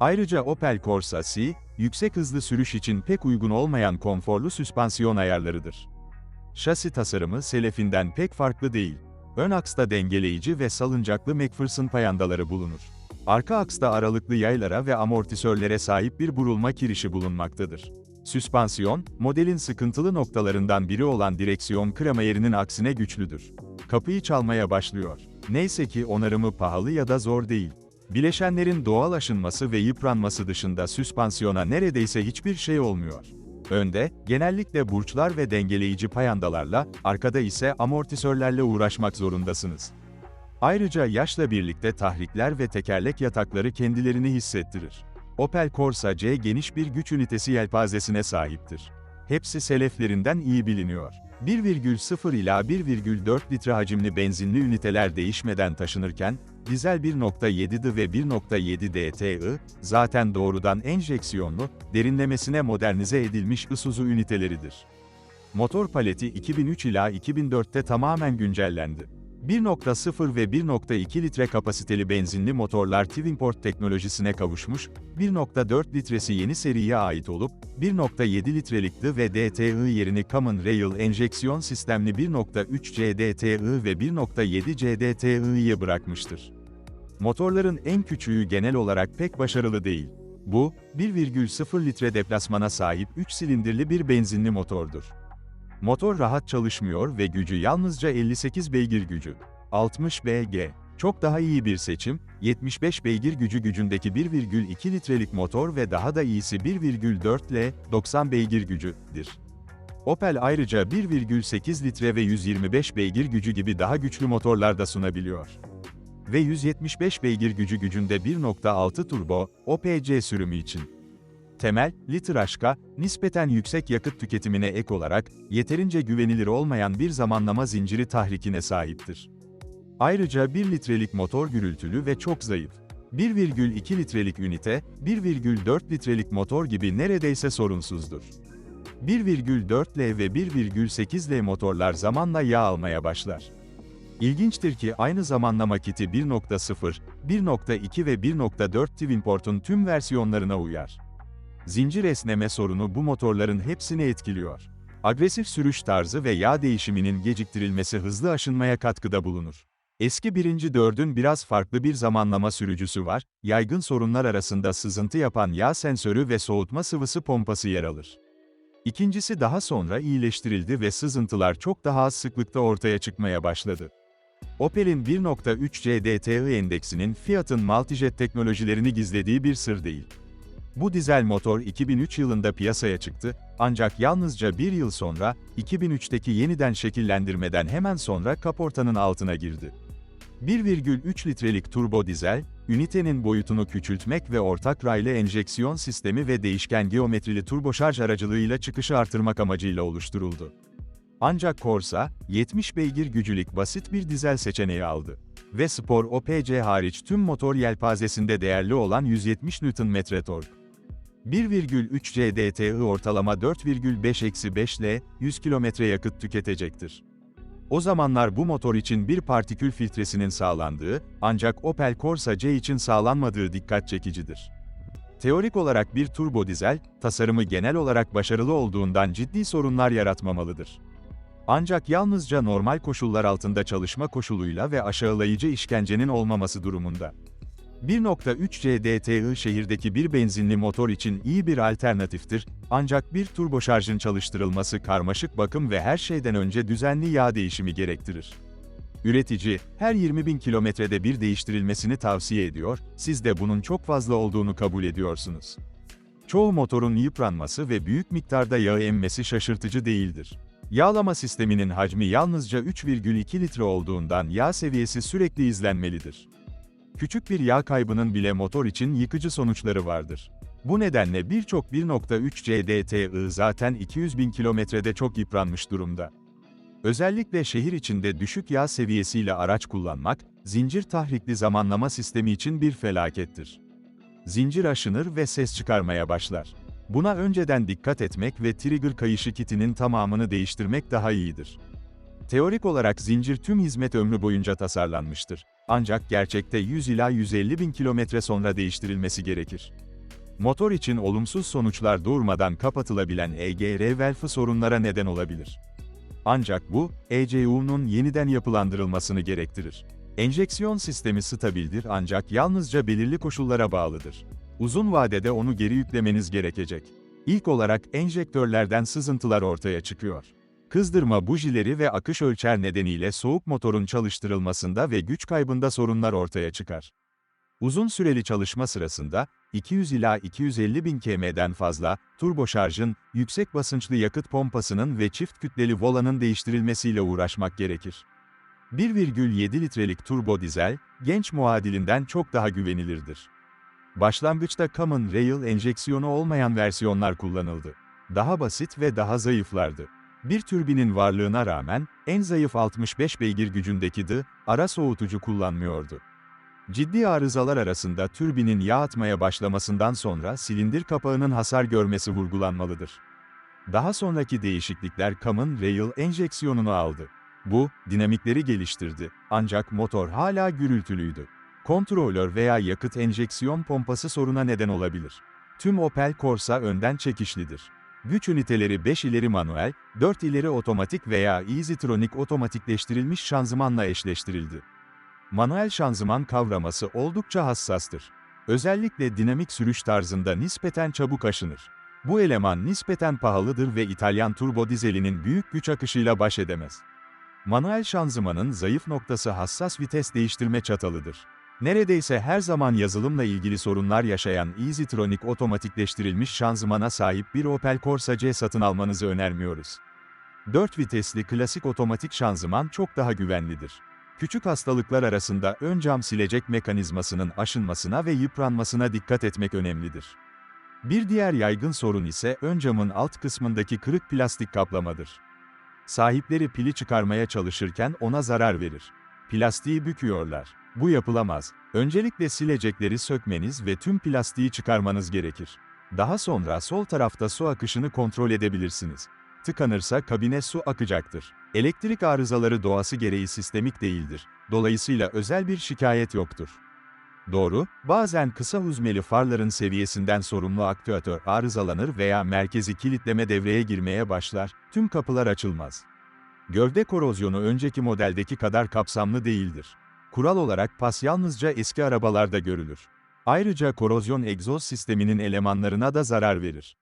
Ayrıca Opel Corsa C, yüksek hızlı sürüş için pek uygun olmayan konforlu süspansiyon ayarlarıdır. Şasi tasarımı Selefinden pek farklı değil. Ön aksta dengeleyici ve salıncaklı McPherson payandaları bulunur. Arka aksta aralıklı yaylara ve amortisörlere sahip bir burulma kirişi bulunmaktadır. Süspansiyon, modelin sıkıntılı noktalarından biri olan direksiyon krema aksine güçlüdür. Kapıyı çalmaya başlıyor. Neyse ki onarımı pahalı ya da zor değil. Bileşenlerin doğal aşınması ve yıpranması dışında süspansiyona neredeyse hiçbir şey olmuyor. Önde, genellikle burçlar ve dengeleyici payandalarla, arkada ise amortisörlerle uğraşmak zorundasınız. Ayrıca yaşla birlikte tahrikler ve tekerlek yatakları kendilerini hissettirir. Opel Corsa C geniş bir güç ünitesi yelpazesine sahiptir. Hepsi seleflerinden iyi biliniyor. 1,0 ila 1,4 litre hacimli benzinli üniteler değişmeden taşınırken, dizel 1.7D ve 1.7 DTI, zaten doğrudan enjeksiyonlu, derinlemesine modernize edilmiş Isuzu üniteleridir. Motor paleti 2003 ila 2004'te tamamen güncellendi. 1.0 ve 1.2 litre kapasiteli benzinli motorlar Twinport teknolojisine kavuşmuş, 1.4 litresi yeni seriye ait olup, 1.7 litrelikti ve DTI yerini Common Rail enjeksiyon sistemli 1.3 CDTI ve 1.7 CDTI'ye bırakmıştır. Motorların en küçüğü genel olarak pek başarılı değil. Bu, 1,0 litre deplasmana sahip 3 silindirli bir benzinli motordur. Motor rahat çalışmıyor ve gücü yalnızca 58 beygir gücü. 60 BG. Çok daha iyi bir seçim, 75 beygir gücü gücündeki 1,2 litrelik motor ve daha da iyisi 1,4 L, 90 beygir gücüdür. Opel ayrıca 1,8 litre ve 125 beygir gücü gibi daha güçlü motorlar da sunabiliyor. Ve 175 beygir gücü gücünde 1.6 turbo, OPC sürümü için. Temel, litraşka, nispeten yüksek yakıt tüketimine ek olarak, yeterince güvenilir olmayan bir zamanlama zinciri tahrikine sahiptir. Ayrıca 1 litrelik motor gürültülü ve çok zayıf. 1,2 litrelik ünite, 1,4 litrelik motor gibi neredeyse sorunsuzdur. 1,4L ve 1,8L motorlar zamanla yağ almaya başlar. İlginçtir ki aynı zamanlama kiti 1.0, 1.2 ve 1.4 Twinport'un tüm versiyonlarına uyar. Zincir esneme sorunu bu motorların hepsini etkiliyor. Agresif sürüş tarzı ve yağ değişiminin geciktirilmesi hızlı aşınmaya katkıda bulunur. Eski birinci dördün biraz farklı bir zamanlama sürücüsü var, yaygın sorunlar arasında sızıntı yapan yağ sensörü ve soğutma sıvısı pompası yer alır. İkincisi daha sonra iyileştirildi ve sızıntılar çok daha az sıklıkta ortaya çıkmaya başladı. Opel'in 1.3 CDTI endeksinin Fiat'ın Multijet teknolojilerini gizlediği bir sır değil. Bu dizel motor 2003 yılında piyasaya çıktı, ancak yalnızca bir yıl sonra, 2003'teki yeniden şekillendirmeden hemen sonra kaportanın altına girdi. 1,3 litrelik turbo dizel, ünitenin boyutunu küçültmek ve ortak raylı enjeksiyon sistemi ve değişken geometrili turboşarj aracılığıyla çıkışı artırmak amacıyla oluşturuldu. Ancak Corsa, 70 beygir gücülük basit bir dizel seçeneği aldı. Ve Spor OPC hariç tüm motor yelpazesinde değerli olan 170 Nm tork. 1,3 CDTI ortalama 4,5-5 L, 100 km yakıt tüketecektir. O zamanlar bu motor için bir partikül filtresinin sağlandığı, ancak Opel Corsa C için sağlanmadığı dikkat çekicidir. Teorik olarak bir turbo dizel, tasarımı genel olarak başarılı olduğundan ciddi sorunlar yaratmamalıdır. Ancak yalnızca normal koşullar altında çalışma koşuluyla ve aşağılayıcı işkencenin olmaması durumunda. 1.3 CDTI şehirdeki bir benzinli motor için iyi bir alternatiftir, ancak bir turboşarjın çalıştırılması karmaşık bakım ve her şeyden önce düzenli yağ değişimi gerektirir. Üretici, her 20 bin kilometrede bir değiştirilmesini tavsiye ediyor, siz de bunun çok fazla olduğunu kabul ediyorsunuz. Çoğu motorun yıpranması ve büyük miktarda yağ emmesi şaşırtıcı değildir. Yağlama sisteminin hacmi yalnızca 3,2 litre olduğundan yağ seviyesi sürekli izlenmelidir. Küçük bir yağ kaybının bile motor için yıkıcı sonuçları vardır. Bu nedenle birçok 1.3 CDTI zaten 200 bin kilometrede çok yıpranmış durumda. Özellikle şehir içinde düşük yağ seviyesiyle araç kullanmak, zincir tahrikli zamanlama sistemi için bir felakettir. Zincir aşınır ve ses çıkarmaya başlar. Buna önceden dikkat etmek ve trigger kayışı kitinin tamamını değiştirmek daha iyidir. Teorik olarak zincir tüm hizmet ömrü boyunca tasarlanmıştır. Ancak gerçekte 100 ila 150 bin kilometre sonra değiştirilmesi gerekir. Motor için olumsuz sonuçlar doğurmadan kapatılabilen EGR valfı sorunlara neden olabilir. Ancak bu, ECU'nun yeniden yapılandırılmasını gerektirir. Enjeksiyon sistemi stabildir ancak yalnızca belirli koşullara bağlıdır. Uzun vadede onu geri yüklemeniz gerekecek. İlk olarak enjektörlerden sızıntılar ortaya çıkıyor. Kızdırma bujileri ve akış ölçer nedeniyle soğuk motorun çalıştırılmasında ve güç kaybında sorunlar ortaya çıkar. Uzun süreli çalışma sırasında, 200 ila 250 bin km'den fazla, turbo şarjın, yüksek basınçlı yakıt pompasının ve çift kütleli volanın değiştirilmesiyle uğraşmak gerekir. 1,7 litrelik turbo dizel, genç muadilinden çok daha güvenilirdir. Başlangıçta Common Rail enjeksiyonu olmayan versiyonlar kullanıldı. Daha basit ve daha zayıflardı. Bir türbinin varlığına rağmen, en zayıf 65 beygir gücündeki D, ara soğutucu kullanmıyordu. Ciddi arızalar arasında türbinin yağ atmaya başlamasından sonra silindir kapağının hasar görmesi vurgulanmalıdır. Daha sonraki değişiklikler Common Rail enjeksiyonunu aldı. Bu, dinamikleri geliştirdi, ancak motor hala gürültülüydü. Kontrolör veya yakıt enjeksiyon pompası soruna neden olabilir. Tüm Opel Corsa önden çekişlidir. Güç üniteleri 5 ileri manuel, 4 ileri otomatik veya EasyTronic otomatikleştirilmiş şanzımanla eşleştirildi. Manuel şanzıman kavraması oldukça hassastır. Özellikle dinamik sürüş tarzında nispeten çabuk aşınır. Bu eleman nispeten pahalıdır ve İtalyan turbo dizelinin büyük güç akışıyla baş edemez. Manuel şanzımanın zayıf noktası hassas vites değiştirme çatalıdır. Neredeyse her zaman yazılımla ilgili sorunlar yaşayan EasyTronic otomatikleştirilmiş şanzımana sahip bir Opel Corsa C satın almanızı önermiyoruz. 4 vitesli klasik otomatik şanzıman çok daha güvenlidir. Küçük hastalıklar arasında ön cam silecek mekanizmasının aşınmasına ve yıpranmasına dikkat etmek önemlidir. Bir diğer yaygın sorun ise ön camın alt kısmındaki kırık plastik kaplamadır. Sahipleri pili çıkarmaya çalışırken ona zarar verir. Plastiği büküyorlar. Bu yapılamaz. Öncelikle silecekleri sökmeniz ve tüm plastiği çıkarmanız gerekir. Daha sonra sol tarafta su akışını kontrol edebilirsiniz. Tıkanırsa kabine su akacaktır. Elektrik arızaları doğası gereği sistemik değildir. Dolayısıyla özel bir şikayet yoktur. Doğru, bazen kısa huzmeli farların seviyesinden sorumlu aktüatör arızalanır veya merkezi kilitleme devreye girmeye başlar, tüm kapılar açılmaz. Gövde korozyonu önceki modeldeki kadar kapsamlı değildir. Kural olarak pas yalnızca eski arabalarda görülür. Ayrıca korozyon egzoz sisteminin elemanlarına da zarar verir.